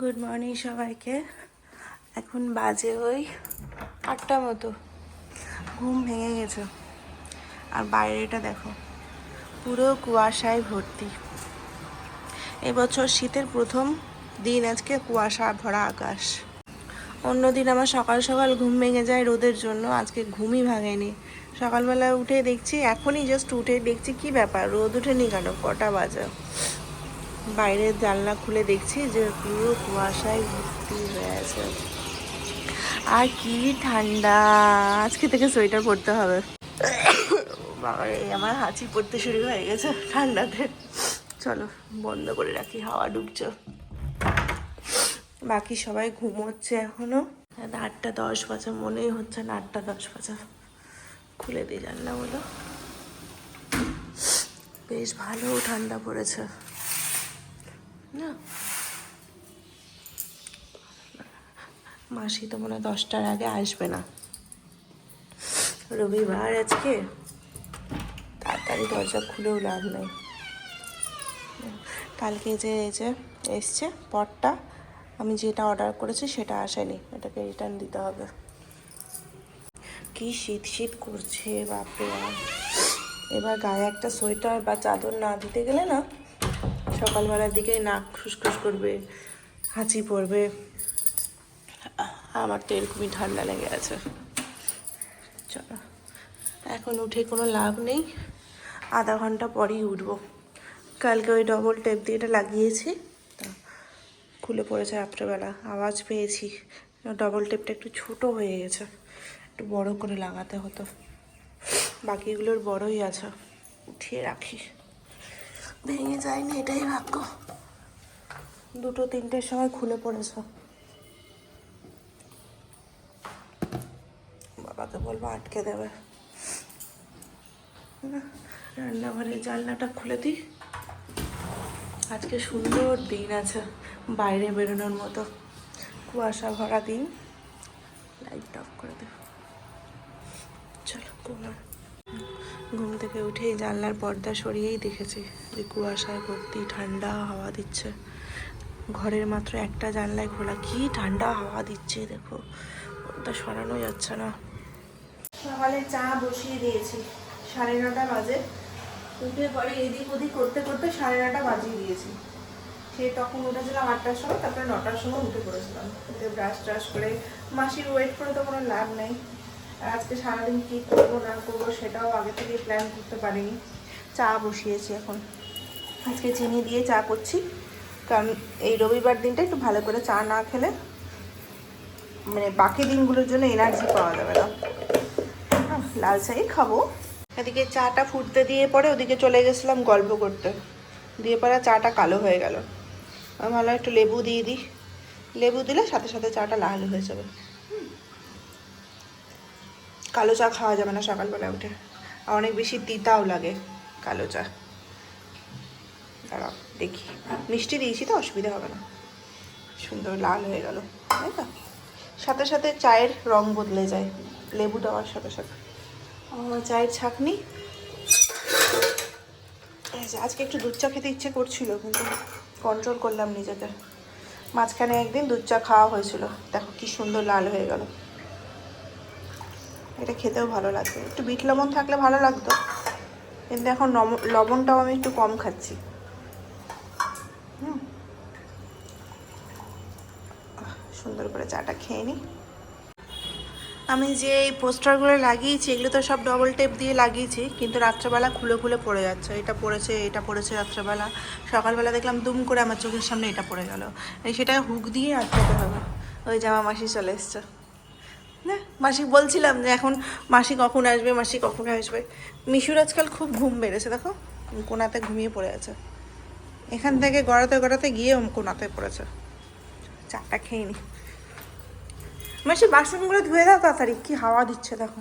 Good morning সবাইকে। এখন বাজে ওই আটটা মতো। ঘুম ভেঙে গেছে। আর বাইরেটা দেখো, পুরো কুয়াশায় ভর্তি। এবছর শীতের প্রথম দিন, আজকে কুয়াশা ভরা আকাশ। অন্যদিন আমার সকাল সকাল ঘুম ভেঙে যায় রোদের জন্য, আজকে ঘুমই ভাঙেনি। সকালবেলা উঠে দেখছি, এখনই জাস্ট উঠে দেখছি কি ব্যাপার, রোদ উঠেনি কেন? কটা বাজে? বাইরের জানলা খুলে দেখছি যে পুরো কুয়াশায় ভর্তি হয়ে আছে। আর কি ঠান্ডা। আজকে থেকে সোয়েটার পরতে হবে। আমার হাঁচি পড়তে শুরু হয়ে গেছে ঠান্ডাতে। চলো, বন্ধ করে রাখি, হাওয়া ঢুকছে। বাকি সবাই ঘুমোচ্ছে এখনও। আটটা দশ বাজে, মনেই হচ্ছে না আটটা দশ বাজে। খুলে দিই জানলা বলো বেশ ভালো ঠান্ডা পড়েছে। মাসি তো মনে দশটার আগে আসবে না। রবিবার আজকে। তাড়াতাড়ি দরজা খুলেও লাভ নেই। কালকে যে এই যে এসছে পটটা, আমি যেটা অর্ডার করেছি সেটা আসেনি। এটাকে রিটার্ন দিতে হবে। কি শীত শীত করছে, বাপরে বাপ। এবার গায়ে একটা সোয়েটার বা চাদর না দিতে গেলে না সকালবেলার দিকে নাক খুসখুস করবে, হাঁচি পড়বে। আমার তো এরকমই ঠান্ডা লেগে আছে। চলো, এখন উঠে কোনো লাভ নেই। আধা ঘণ্টা পরেই উঠবো। কালকে ওই ডবল টেপ দিয়ে এটা লাগিয়েছি। খুলে পড়েছে রাত্রেবেলা, আওয়াজ পেয়েছি। ডবল টেপটা একটু ছোট হয়ে গেছে, একটু বড় করে লাগাতে হতো। বাকিগুলোর বড়ই আছে, উঠিয়ে রাখি। ভেঙে যায়নি, এটাই ভাগ্য। দুটো তিনটের সময় খুলে পড়েছে। বাবাকে বলব আটকে দেবে। রান্নাঘরের জানলাটা খুলে দিই। আজকে সুন্দর দিন আছে, বাইরে বেরোনোর মতো। কুয়াশা ভরা দিন। লাইট অফ করে দেব। চলো ঘুমা ঘুম থেকে উঠেই জানলার পর্দা সরিয়েই দেখেছি যে কুয়াশায় ভর্তি ঠান্ডা হাওয়া দিচ্ছে। ঘরের মাত্র একটা জানলায় খোলা কি ঠান্ডা হাওয়া দিচ্ছে দেখো, পর্দা সরানো যাচ্ছে না। সকালে চা বসিয়ে দিয়েছি, সাড়ে নটা বাজে। উঠে পরে এদিক ওদিক করতে করতে সাড়ে নটা বাজিয়ে দিয়েছি সে তখন উঠেছিলাম আটটার সময়, তারপরে নটার সময় উঠে পড়েছিলাম। উঠে ব্রাশ ট্রাশ করে মাসির ওয়েট করে তো কোনো লাভ নেই। আজকে সারাদিন কী করব, না করব সেটাও আগে থেকে প্ল্যান করতে পারিনি। চা বসিয়েছি এখন। আজকে চিনি দিয়ে চা করছি। কারণ এই রবিবার দিনটা একটু ভালো করে চা না খেলে মানে বাকি দিনগুলোর জন্য এনার্জি পাওয়া যাবে না। লাল চাই খাব। এদিকে চাটা ফুটতে দিয়ে পরে ওদিকে চলে গেছিলাম গল্প করতে। দিয়ে পরে চাটা কালো হয়ে গেল। আমি ভালো একটু লেবু দিয়ে দিই। লেবু দিলে সাথে সাথে চাটা লাল হয়ে যাবে। কালো চা খাওয়া যাবে না সকালবেলা উঠে। আর অনেক বেশি তিতাও লাগে কালো চা। দাঁড়াও, দেখি। মিষ্টি দিয়েছি তো, অসুবিধা হবে না। সুন্দর লাল হয়ে গেল, তাই তো? সাথে সাথে চায়ের রং বদলে যায়, লেবু দেওয়ার সাথে সাথে। আমার চায়ের ছাকনি? আজকে একটু দুধ চা খেতে ইচ্ছে করছিল, কিন্তু কন্ট্রোল করলাম নিজেকে। মাঝখানে একদিন দুধ চা খাওয়া হয়েছিল, দেখো কি সুন্দর লাল হয়ে গেল। এটা খেতেও ভালো লাগবে। একটু বিট লবণ থাকলে ভালো লাগতো। কিন্তু এখন লবণটাও আমি একটু কম খাচ্ছি। হুম। সুন্দর করে চাটা খেয়ে নিই আমি যে এই পোস্টারগুলো লাগিয়েছি, এগুলো তো সব ডবল টেপ দিয়ে লাগিয়েছি, কিন্তু রাত্রেবেলা খুলে খুলে পড়ে যাচ্ছে। এটা পড়েছে এটা পড়েছে রাত্রেবেলা। সকালবেলা দেখলাম দুম করে আমার চোখের সামনে এটা পড়ে গেল। সেটা হুক দিয়ে আটকাতে হবে। ওই জামা মাসি চলে এসছে। মাসি বলছিলাম যে এখন মাসি কখন আসবে, মাসি কখন আসবে। মিশুর আজকাল খুব ঘুম বেড়েছে, দেখো। কোনাতে ঘুমিয়ে পড়ে আছে। এখান থেকে গড়াতে গড়াতে গিয়ে কোনাতে পড়েছে। চাটা খেয়ে নি। মাসি, বাসনগুলো ধুয়ে দাও তাড়াতাড়ি, কি হাওয়া দিচ্ছে দেখো।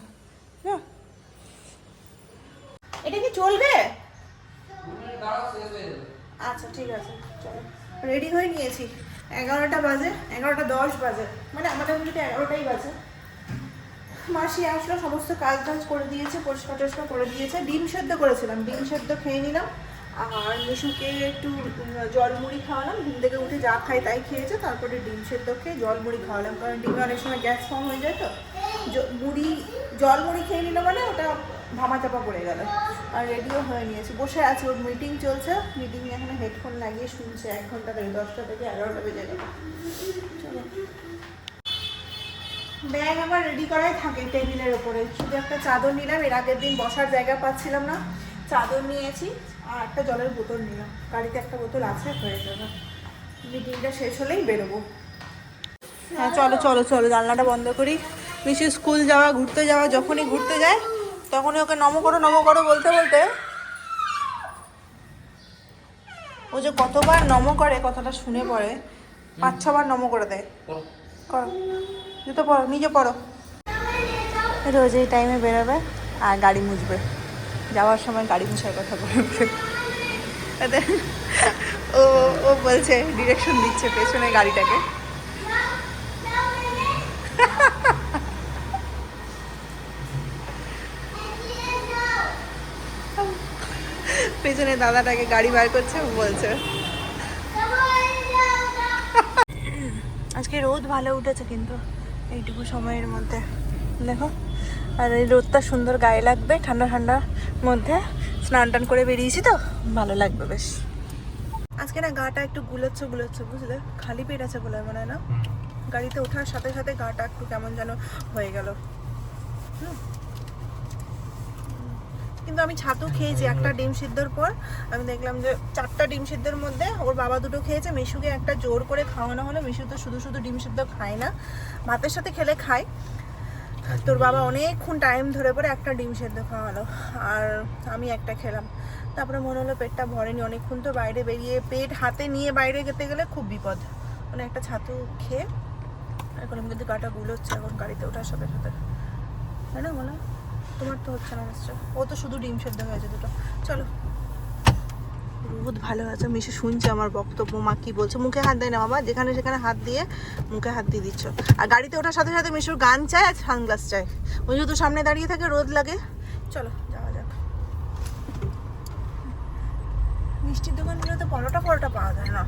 এটা কি চলবে? আচ্ছা ঠিক আছে, চলো। রেডি হয়ে নিয়েছি। এগারোটা বাজে, এগারোটা দশ বাজে। মানে আমাদের এগারোটাই বাজে। মাসি আসলো, সমস্ত কাজ টাজ করে দিয়েছে, পরিষ্কার টরিষ্কার করে দিয়েছে। ডিম সেদ্ধ করেছিলাম, ডিম সেদ্ধ খেয়ে নিলাম। আর মিশুকে একটু জল মুড়ি খাওয়ালাম। ঘুম থেকে উঠে যা খাই তাই খেয়েছে, তারপরে ডিম সেদ্ধ খেয়ে জল মুড়ি খাওয়ালাম। কারণ ডিমে অনেক সময় গ্যাস ফর্ম হয়ে যায় তো। মুড়ি, জল মুড়ি খেয়ে নিল মানে ওটা ধামা চাপা পড়ে গেল। আর রেডিও হয়ে নিয়েছে। বসে আছে, ওর মিটিং চলছে। মিটিং এখানে হেডফোন লাগিয়ে শুনছে। এক ঘণ্টা থেকে দশটা থেকে এগারোটা বেজে গেল। চলো। ব্যাগ আমার রেডি করাই থাকে টেবিলের ওপরে শুধু একটা চাদর নিলাম এর আগের দিন বসার জায়গা পাচ্ছিলাম না। চাদর নিয়েছি আর একটা জলের বোতল নিলাম। গাড়িতে একটা বোতল আছে হয়ে যাবে। মিটিংটা শেষ হলেই বেরোবো। হ্যাঁ চলো চলো চলো জানলাটা বন্ধ করি। মিশু স্কুল যাওয়া ঘুরতে যাওয়া যখনই ঘুরতে যায় তখনই ওকে নম করো নম করো বলতে বলতে। ও যে কতবার নম করে কথাটা শুনে পড়ে। পাঁচ ছবার নম করে দেয়। করো। জুতো পরো, নিজে পরো। রোজ এই টাইমে বেরোবে আর গাড়ি মুছবে। যাওয়ার সময় গাড়ি মুছার কথা বলবে। ও ও বলছে ডিরেকশন দিচ্ছে পেছনে গাড়িটাকে। পেছনে দাদাটাকে গাড়ি বার করছে, ও বলছে। আজকে রোদ ভালো উঠেছে কিন্তু। এইটুকু সময়ের মধ্যে। দেখো আর এই রোদটা সুন্দর গায়ে লাগবে ঠান্ডা ঠান্ডার মধ্যে। স্নান টান করে বেরিয়েছি তো ভালো লাগবে বেশ। আজকে না গাটা একটু গুলোচ্ছে গুলোচ্ছে বুঝলে? খালি পেট আছে বলে মনে হয় না? গাড়িতে ওঠার সাথে সাথে গাটা একটু কেমন যেন হয়ে গেল। হুম। কিন্তু আমি ছাতু খেয়েছি একটা ডিম সিদ্ধর পর। আমি দেখলাম যে চারটা ডিম সিদ্ধর মধ্যে ওর বাবা দুটো খেয়েছে মিশুকে একটা জোর করে খাওয়ানো হলো। মিশু তো শুধু শুধু ডিম সিদ্ধ খায় না ভাতের সাথে খেলে খায়। তোর বাবা অনেকক্ষণ টাইম ধরে পরে একটা ডিম সেদ্ধ খাওয়ালো আর আমি একটা খেলাম। তারপরে মনে হলো পেটটা ভরেনি অনেকক্ষণ তো বাইরে বেরিয়ে পেট হাতে নিয়ে বাইরে যেতে গেলে খুব বিপদ। মানে একটা ছাতু খেয়ে এখন আমি কিন্তু গাটা গুলোচ্ছে এখন গাড়িতে ওঠার সাথে সাথে। তাই না বলো? তোমার তো হচ্ছে না নিশ্চয় ও তো শুধু ডিম সেদ্ধ হয়েছে দুটো। চলো। রোদ ভালো আছে মিশে শুনছে আমার বক্তব্য, মা কি বলছে। মুখে হাত দেয় না বাবা, যেখানে সেখানে হাত দিয়ে মুখে হাত দিয়ে দিচ্ছ। আর গাড়িতে ওঠার সাথে সাথে মিশুর গান চায় আর সানগ্লাস চায় ওই যেহেতু সামনে দাঁড়িয়ে থাকে, রোদ লাগে। চলো, যাওয়া যাক। মিষ্টির দোকানগুলোতে পরোটা পরোটা পাওয়া যায় না।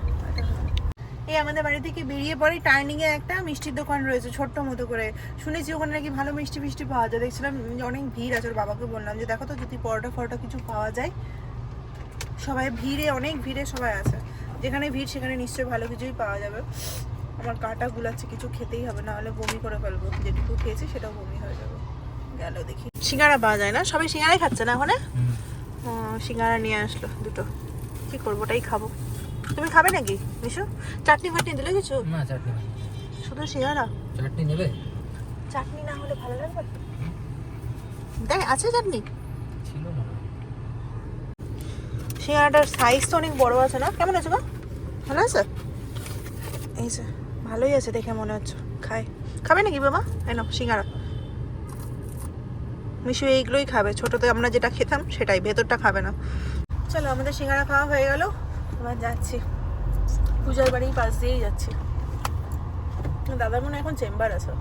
এই আমাদের বাড়ি থেকে বেরিয়ে পরে টার্নিং এ একটা মিষ্টির দোকান রয়েছে ছোট্ট মতো করে। শুনেছি ওখানে নাকি ভালো মিষ্টি মিষ্টি পাওয়া যায়। দেখছিলাম অনেক ভিড় আছে ওর বাবাকে বললাম যে দেখো তো যদি পরোটা ফরোটা কিছু পাওয়া যায়। সবাই ভিড়ে অনেক ভিড়ে সবাই আছে। যেখানে ভিড় সেখানে নিশ্চয়ই ভালো কিছুই পাওয়া যাবে। আমার কাটা গুলাচ্ছে কিছু খেতেই হবে না হলে বমি করে ফেলব। যেটুকু খেয়েছি সেটাও বমি হয়ে যাবে। গেল দেখি। সিঙ্গারা পাওয়া যায় না? সবাই সিঙ্গারাই খাচ্ছে না ওখানে? সিঙ্গারা নিয়ে আসলো দুটো। কি করব ওটাই খাব। তুমি খাবে নাকি? মিশু চাটনি ফাটনি দিলে কিছু? না চাটনি শুধু সিঙ্গারা? চাটনি নেবে চাটনি না হলে ভালো লাগবে? দেখ আছে চাটনি। ছিল না। সিঙ্গারাটার সাইজ তো অনেক বড় আছে না? কেমন আছে গো? ভালো আছে? এই যে ভালোই আছে দেখে মনে হচ্ছে। খাই। খাবে নাকি বাবা? এই নাও সিঙ্গারা। মিশু এইগুলোই খাবে। ছোটোতে আমরা যেটা খেতাম সেটাই ভেতরটা খাবে না। চলো আমাদের সিঙ্গারা খাওয়া হয়ে গেল। এবার যাচ্ছি। পূজার বাড়ির পাশ দিয়েই যাচ্ছি। দাদার মনে এখন চেম্বার আছে।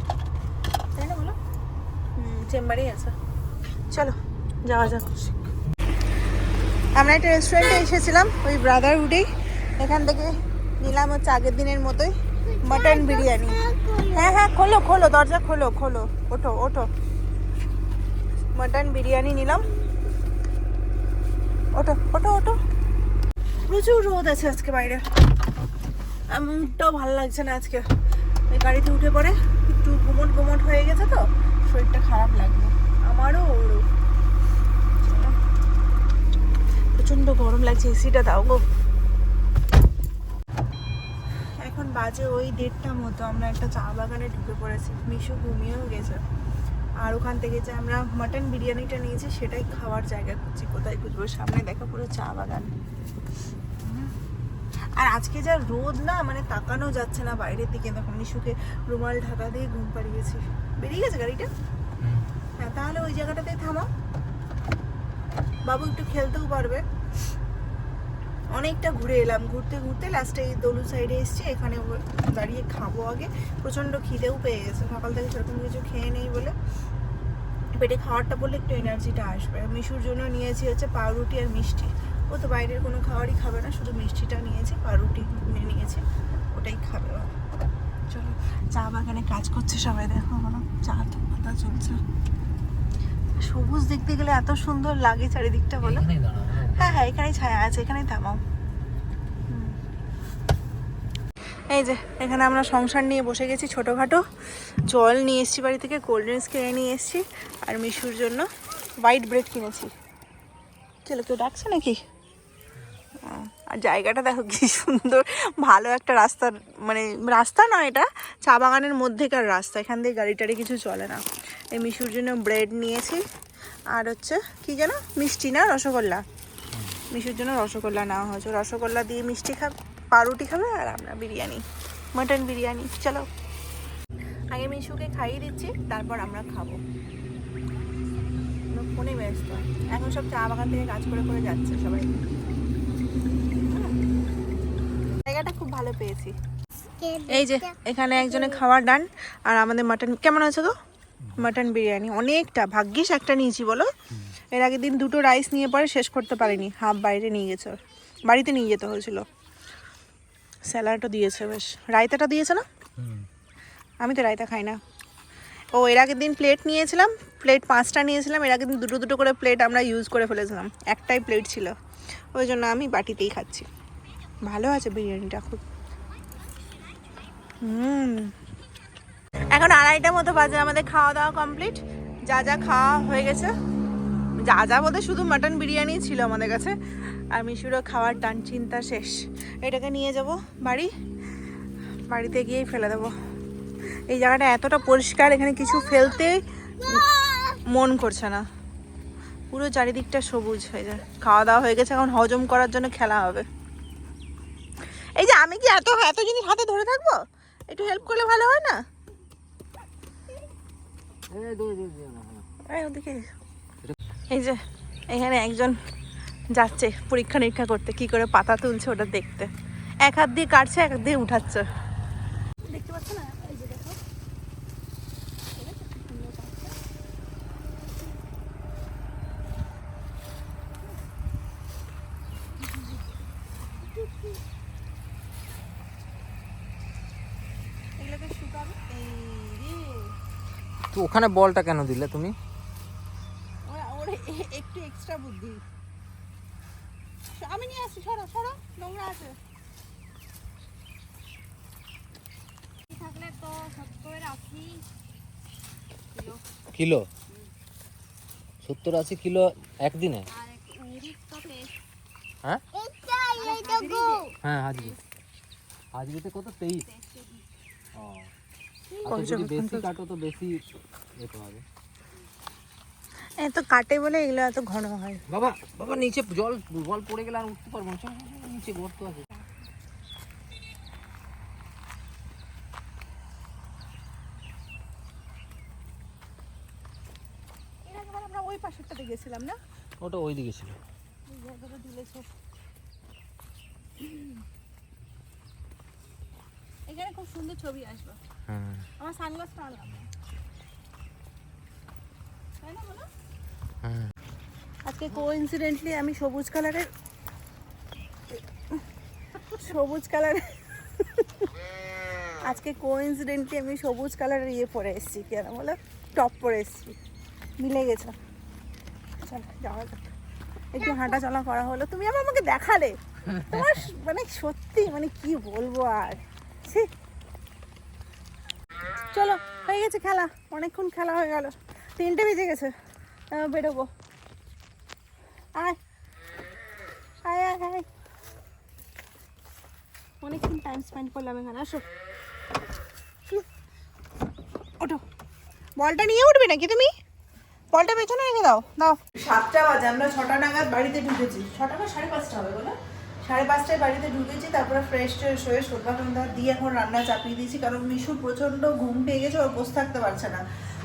তাই না বলো? চেম্বারেই আছে। চলো, যাওয়া যাক। আমরা একটা রেস্টুরেন্টে এসেছিলাম, ওই ব্রাদারহুডেই এখান থেকে নিলাম হচ্ছে আগের দিনের মতোই মটন বিরিয়ানি। হ্যাঁ হ্যাঁ খোলো খোলো, দরজা খোলো খোলো, ওঠো ওঠো। মটন বিরিয়ানি নিলাম। ওঠো ওঠো ওঠো। প্রচুর রোদ আছে আজকে বাইরে। আর মুডটাও ভালো লাগছে না আজকে। এই গাড়িতে উঠে পড়ে একটু গুমট গুমট হয়ে গেছে তো, শরীরটা খারাপ লাগবে আমারও প্রচণ্ড গরম লাগছে এসিটা দাও গো। এখন বাজে ওই দেড়টা মতো, আমরা একটা চা বাগানে ঢুকে পড়েছি। মিশু ঘুমিয়েও গেছে। আর ওখান থেকে যে আমরা মাটন বিরিয়ানিটা নিয়েছি, সেটাই খাওয়ার জায়গা খুঁজছি, কোথায় খুঁজবো? সামনে দেখা পুরো চা বাগান। আর আজকে যা রোদ না মানে তাকানো যাচ্ছে না বাইরের দিকে। দেখো মিশুকে রুমাল ঢাকা দিয়ে ঘুম পাড়িয়েছি। বেরিয়ে গেছে গাড়িটা? হ্যাঁ তাহলে ওই জায়গাটাতেই থামা বাবু একটু খেলতেও পারবে। অনেকটা ঘুরে এলাম। ঘুরতে ঘুরতে লাস্টে এই দলু সাইডে এসেছি। এখানে দাঁড়িয়ে খাব আগে। প্রচণ্ড খিদেও পেয়ে গেছে। সকাল থেকে সেরকম কিছু খেয়ে নেই বলে। পেটে খাওয়ারটা বললে একটু এনার্জিটা আসবে। মিশুর জন্য নিয়েছি হচ্ছে পাউরুটি আর মিষ্টি। ও তো বাইরের কোনো খাবারই খাবে না শুধু মিষ্টিটা নিয়েছে পাউরুটি কিনে নিয়েছে ওটাই খাবে চলো চা বাগানে কাজ করছে সবাই দেখো কোনো চা তো পাতা চলছে। সবুজ দেখতে গেলে এত সুন্দর লাগে চারিদিকটা বলো। হ্যাঁ। হ্যাঁ এখানেই ছায়া আছে এখানেই থামাও। এই যে এখানে আমরা সংসার নিয়ে বসে গেছি ছোটোখাটো। জল নিয়ে এসেছি বাড়ি থেকে কোল্ড ড্রিঙ্কস কিনে নিয়ে এসেছি আর মিশুর জন্য হোয়াইট ব্রেড কিনেছি। চলো কেউ ডাকছে নাকি? আর জায়গাটা দেখো কি সুন্দর। ভালো একটা রাস্তার মানে রাস্তা নয় এটা, চা বাগানের মধ্যেকার রাস্তা। এখান দিয়ে গাড়ি টাড়ি কিছু চলে না। এই মিশুর জন্য ব্রেড নিয়েছি। আর হচ্ছে, কি যেন? মিষ্টি না? রসগোল্লা। মিশুর জন্য রসগোল্লা নেওয়া হয়েছে। রসগোল্লা দিয়ে মিষ্টি খাবে, পাউরুটি খাবে, আর আমরা বিরিয়ানি মাটন বিরিয়ানি। চলো। আগে মিশুকে খাইয়ে দিচ্ছি, তারপর আমরা খাব। ফোনে ব্যস্ত। এখন সব চা বাগান থেকে কাজ করে করে যাচ্ছে সবাই। ভালো পেয়েছি। এই যে এখানে একজনে খাওয়ার ডান আর আমাদের মাটন কেমন আছে গো? মাটন বিরিয়ানি অনেকটা ভাগ্যিস একটা নিয়েছি বলো। এর আগের দিন দুটো রাইস নিয়ে পরে শেষ করতে পারিনি হাফ বাইরে নিয়ে গেছে বাড়িতে নিয়ে যেতে হয়েছিল। স্যালাডও দিয়েছে বেশ। রায়তাটা দিয়েছে না? আমি তো রায়তা খাই না। ও এর আগের দিন প্লেট নিয়েছিলাম প্লেট পাঁচটা নিয়েছিলাম এর আগের দিন দুটো দুটো করে প্লেট আমরা ইউজ করে ফেলেছিলাম। একটাই প্লেট ছিল। ওই জন্য আমি বাটিতেই খাচ্ছি। ভালো আছে বিরিয়ানিটা খুব হুম। এখন আড়াইটা মতো বাজে, আমাদের খাওয়া দাওয়া কমপ্লিট যা যা খাওয়া হয়ে গেছে। যা যা বলতে শুধু মাটন বিরিয়ানি ছিল আমাদের কাছে। আর মিশুরও খাওয়ার টান চিন্তা শেষ। এটাকে নিয়ে যাব বাড়ি। বাড়িতে গিয়েই ফেলে দেবো। এই জায়গাটা এতটা পরিষ্কার, এখানে কিছু ফেলতে মন করছে না। পুরো চারিদিকটা সবুজ হয়ে যায়। খাওয়া দাওয়া হয়ে গেছে, এখন হজম করার জন্য খেলা হবে। এই যে আমি কি এত এত জিনিস হাতে ধরে থাকব? একটু হেল্প করলে ভালো হয় না? এই হ্যাঁ। এই যে এখানে একজন যাচ্ছে পরীক্ষা নিরীক্ষা করতে কি করে পাতা তুলছে ওটা দেখতে। এক হাত দিয়ে কাটছে এক হাত দিয়ে উঠাচ্ছে। দেখতে পাচ্ছ না এই যে দেখো এগুলোকে শুকাবে এই রে তো ওখানে বলটা কেন দিলে তুমি? ওরা ওর এ- একটু এক্সট্রা বুদ্ধি। আমি নিয়ে আসছি সরো সরো নোংরা আছে। থাকলে তো সত্তর আশি কিলো। কিলো? সত্তর আশি কিলো একদিনে? হ্যাঁ? হাজরি হ্যাঁ আজকে আজকেতে কত তেইশ? ও। আর যদি বেশি কাটো তো বেশি যেতে হবে। এ কাটে বলে এগুলো এত ঘন হয়। বাবা বাবা নিচে জল জল পড়ে গেলে আর উঠতে পারব না। নিচে গর্ত আছে। আমরা ওই পাশেরটাতে গেছিলাম না? ওটা ওই দিকে ছিল এখানে খুব সুন্দর ছবি আসবে। হ্যাঁ। আমার সানগ্লাসটা আনলাম আজকে কোইন্সিডেন্টলি আমি সবুজ কালারের সবুজ কালার আজকে কোইন্সিডেন্টলি আমি সবুজ কালারের ইয়ে পরে এসেছি কেন বলো? টপ পরে এসেছি। মিলে গেছে। চল যাওয়া যাক। একটু হাঁটা চলা করা হলো। তুমি আবার আমাকে দেখালে। তোমার মানে সত্যি মানে কি বলব আর? চলো হয়ে গেছে খেলা। অনেকক্ষণ খেলা হয়ে গেল। তিনটে বেজে গেছে। বেরোবো। অনেকক্ষণ টাইম স্পেন্ড করলাম এখানে, আসো। ওঠো। বলটা নিয়ে উঠবে নাকি তুমি? বলটা পেছনে রেখে দাও। দাও। সাতটা বাজে, আমরা ছটা নাগাদ বাড়িতে ঢুকেছি। ছটা না সাড়ে পাঁচটা হবে বলো? সাড়ে পাঁচটায় বাড়িতে ঢুকেছি, তারপরে ফ্রেশ ট্রেশ হয়ে সন্ধ্যা টন্ধা দিয়ে এখন রান্না চাপিয়ে দিয়েছি, কারণ মিশু প্রচণ্ড ঘুম পেয়ে গেছে ওর বসে থাকতে পারছে না।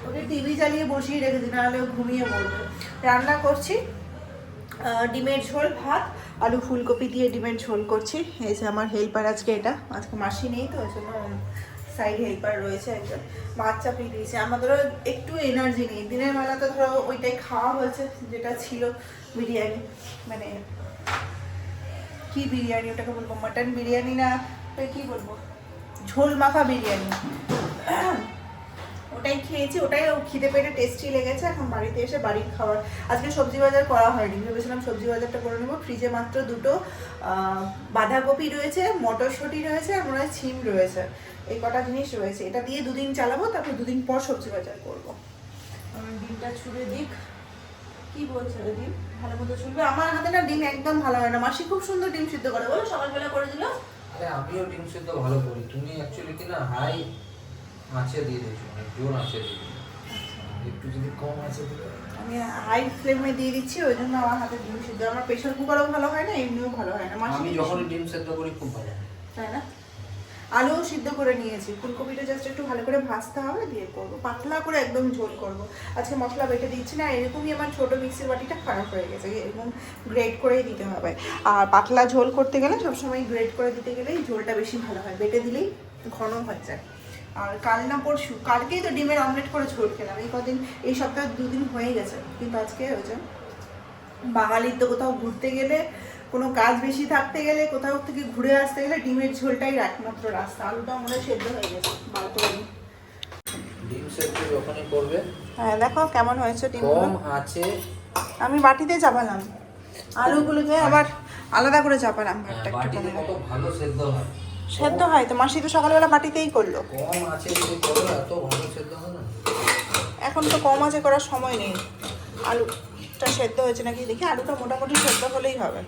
ওকে টিভি চালিয়ে বসিয়ে রেখেছি, নাহলে ঘুমিয়ে পড়বে। রান্না করছি ডিমের ঝোল, ভাত, আলু ফুলকপি দিয়ে ডিমের ঝোল করছি। এই যে আমার হেল্পার আজকে এটা, আজকে মাসি নেই তো, ওই জন্য সাইড হেল্পার রয়েছে একজন। ভাত চাপিয়ে দিয়েছে আমাদেরও একটু এনার্জি নেই। দিনের বেলাতে ধরো ওইটাই খাওয়া হয়েছে, যেটা ছিল বিরিয়ানি। মানে কি বিরিয়ানি ওটাকে বলব মাটন বিরিয়ানি না কি বলব? ঝোল মাখা বিরিয়ানি। ওটাই খেয়েছি ওটাই ও খিদে পেটে টেস্টি লেগেছে এখন বাড়িতে এসে বাড়ির খাবার। আজকে সবজি বাজার করা হয়নি ভেবেছিলাম সবজি বাজারটা করে নেব। ফ্রিজে মাত্র দুটো আহ, বাঁধাকপি রয়েছে মটরশুঁটি রয়েছে আর মনে হয় ছিম রয়েছে। এই কটা জিনিস রয়েছে। এটা দিয়ে দুদিন চালাবো তারপর দুদিন পর সবজি বাজার করব। ডিমটা ছুড়ে দিক। কি বলছে রে ডিম? ভালো মতো ছুড়বে? আমার হাতে না ডিম একদম ভালো হয় না। মাসি খুব সুন্দর ডিম সিদ্ধ করে বলো সকালবেলা করে দিল। আরে আমিও ডিম সিদ্ধ ভালো করি। তুমি অ্যাকচুয়ালি কি না হাই আঁচে দিয়ে দিয়েছ অনেক জোর আঁচে দিয়ে দিয়েছ। একটু যদি কম আছে আমি হাই ফ্লেমে দিয়ে দিচ্ছি ওই জন্য আমার হাতে ডিম সিদ্ধ। আমার প্রেশার কুকারও ভালো হয় না এমনিও ভালো হয় না। আমি যখনই ডিম সেদ্ধ করি খুব ভালো হয়। তাই না? আলুও সিদ্ধ করে নিয়েছি। ফুলকপিটা জাস্ট একটু ভালো করে ভাজতে হবে দিয়ে করব। পাতলা করে একদম ঝোল করব। আজকে মশলা বেটে দিচ্ছি না এরকমই আমার ছোট মিক্সির বাটিটা খারাপ হয়ে গেছে। এরকম গ্রেড করেই দিতে হবে। আর পাতলা ঝোল করতে গেলে সবসময় গ্রেড করে দিতে গেলেই ঝোলটা বেশি ভালো হয়। বেটে দিলেই ঘন হয়ে যায়। আর কাল না পরশু কালকেই তো ডিমের অমলেট করে ঝোল খেলাম। এই কদিন এই সপ্তাহে দুদিন হয়ে গেছে। কিন্তু আজকে হয়েছে বাঙালির তো কোথাও ঘুরতে গেলে কোনো কাজ বেশি থাকতে গেলে কোথাও থেকে ঘুরে আসতে গেলে ডিমের ঝোলটাই একমাত্র রাস্তা। আলুটা মনে সেদ্ধ হয়ে গেছে বাড়তে ডিম সেদ্ধ যখনই করবে হ্যাঁ দেখো কেমন হয়েছে কম আছে। আমি বাটিতে চাপালাম। আলুগুলোকে আবার আলাদা করে চাপালাম ভাতটা একটু বাটিতে ভালো সেদ্ধ হয়। সেদ্ধ হয় তো মাসি তো সকালবেলা মাটিতেই করল। কম আছে এত ভালো সেদ্ধ হয় না। এখন তো কম আছে করার সময় নেই। আলুটা সেদ্ধ হয়েছে নাকি? দেখি আলুটা মোটামুটি সেদ্ধ হলেই হবে।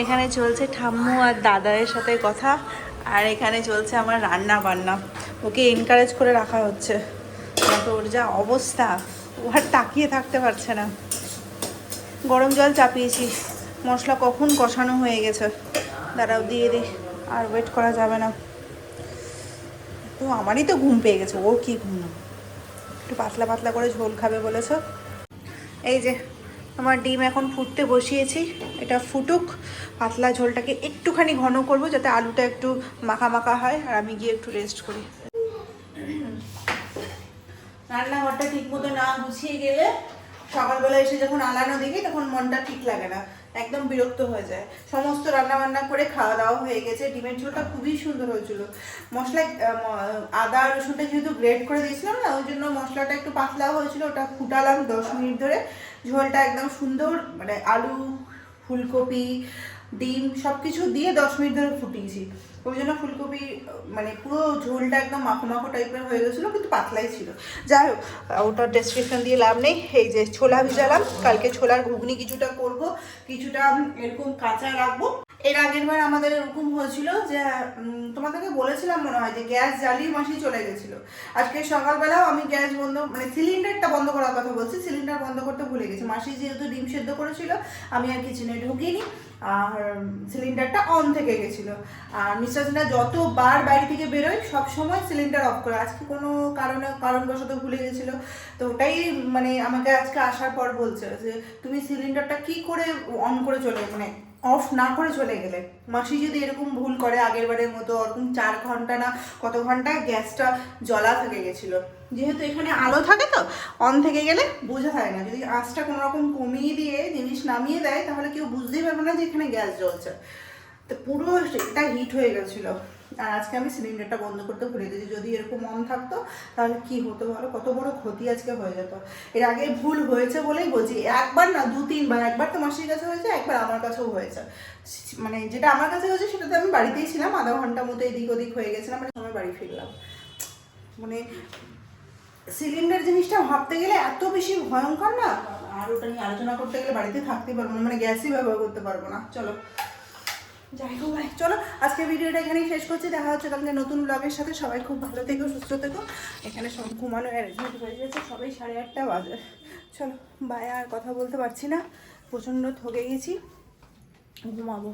এখানে চলছে ঠাম্মু আর দাদায়ের সাথে কথা আর এখানে চলছে আমার রান্না বান্না ওকে এনকারেজ করে রাখা হচ্ছে। ওর যা অবস্থা ও আর তাকিয়ে থাকতে পারছে না। গরম জল চাপিয়েছি। মশলা কখন কষানো হয়ে গেছে? দাঁড়াও, দিয়ে দিই। আর ওয়েট করা যাবে না। তো আমারই তো ঘুম পেয়ে গেছে ওর কি ঘুম একটু পাতলা পাতলা করে ঝোল খাবে বলেছ? এই যে, আমার ডিম এখন ফুটতে বসিয়েছি, এটা ফুটুক, পাতলা ঝোলটাকে একটুখানি ঘন করব যাতে আলুটা একটু মাখা মাখা হয়, আর আমি গিয়ে একটু রেস্ট করি। রান্নাঘরটা ঠিক মতো না গুছিয়ে গেলে সকালবেলা এসে যখন আলানো দেখি, তখন মনটা ঠিক লাগে না। একদম বিরক্ত হয়ে যায়। সমস্ত রান্না বান্না করে খাওয়া দাওয়া হয়ে গেছে। ডিমের ঝোলটা খুবই সুন্দর হয়েছিল। মশলা আদা, রসুনটা যেহেতু গ্রেড করে দিয়েছিলাম না, ওই জন্য মশলাটা একটু পাতলা হয়েছিল। ওটা ফুটালাম দশ মিনিট ধরে। ঝোলটা একদম সুন্দর মানে আলু, ফুলকপি, ডিম সব কিছু দিয়ে দশ মিনিট ধরে ফুটিয়েছি। ওই জন্য ফুলকপি মানে পুরো ঝোলটা একদম মাখো মাখো টাইপের হয়ে গেছিল, কিন্তু পাতলাই ছিল। যাই হোক ওটার ডেসক্রিপশন দিয়ে লাভ নেই। এই যে ছোলা ভিজালাম, কালকে ছোলার ঘুগনি কিছুটা করব, কিছুটা এরকম কাঁচা রাখব। এর আগের বার আমাদের এরকম হয়েছিল যে তোমাদেরকে বলেছিলাম মনে হয় যে গ্যাস জ্বালিয়ে মাসি চলে গেছিল। আজকে সকালবেলাও আমি গ্যাস বন্ধ মানে সিলিন্ডারটা বন্ধ করার কথা বলছি সিলিন্ডার বন্ধ করতে ভুলে গেছি। মাসি যেহেতু ডিম সেদ্ধ করেছিল, আমি আর কিচেনে ঢুকিনি, আর সিলিন্ডারটা অন থেকে গেছিল। আর মিস্টার যতবার বাড়ি থেকে বেরোয়, সব সময় সিলিন্ডার অফ করে। আজকে কোনো কারণে কারণবশত ভুলে গেছিল। তো ওটাই মানে আমাকে আজকে আসার পর বলছে যে, তুমি সিলিন্ডারটা কি করে অন করে চলে মানে অফ না করে চলে গেলে। মাসি যদি এরকম ভুল করে আগের বারের মতো, ওরকম চার ঘণ্টা না, কত ঘণ্টা গ্যাসটা জ্বলা থেকে গেছিল। যেহেতু এখানে আলো থাকে তো অন থেকে গেলে বোঝা যায় না। যদি আঁচটা কোনোরকম কমিয়ে দিয়ে জিনিস নামিয়ে দেয়, তাহলে কেউ বুঝতেই পারবে না যে এখানে গ্যাস জ্বলছে। তো পুরো এটা হিট হয়ে গেছিল। আর আজকে আমি সিলিন্ডারটা বন্ধ করতে ভুলে গেছি। যদি এরকম অন থাকতো, তাহলে কি হতো বলো? কত বড় ক্ষতি আজকে হয়ে যেত। এর আগে ভুল হয়েছে বলেই বলছি, একবার না, দু, তিনবার, একবার তো মাসির কাছে হয়েছে, একবার আমার কাছেও হয়েছে। মানে যেটা আমার কাছে হয়েছে সেটা তো আমি বাড়িতেই ছিলাম, আধা ঘণ্টা মতো এদিক ওদিক হয়ে গেছিলাম মানে সময় বাড়ি ফিরলাম। মানে সিলিন্ডার জিনিসটা ভাবতে গেলে এত বেশি ভয়ঙ্কর না? আর ওটা নিয়ে আলোচনা করতে গেলে বাড়িতে থাকতেই পারব না মানে গ্যাসই ব্যবহার করতে পারব না। চলো। যাই হোক ভাই, চলো আজকে ভিডিওটা এখানেই শেষ করছি। দেখা হচ্ছে কালকে নতুন ব্লগের সাথে। সবাই খুব ভালো থেকো, সুস্থ থেকো। এখানে সব ঘুমানো অ্যারেঞ্জমেন্ট হয়ে গেছে। সবাই সাড়ে আটটা বাজে। চলো বাই আর কথা বলতে পারছি না। প্রচণ্ড থকে গেছি। ঘুমাবো।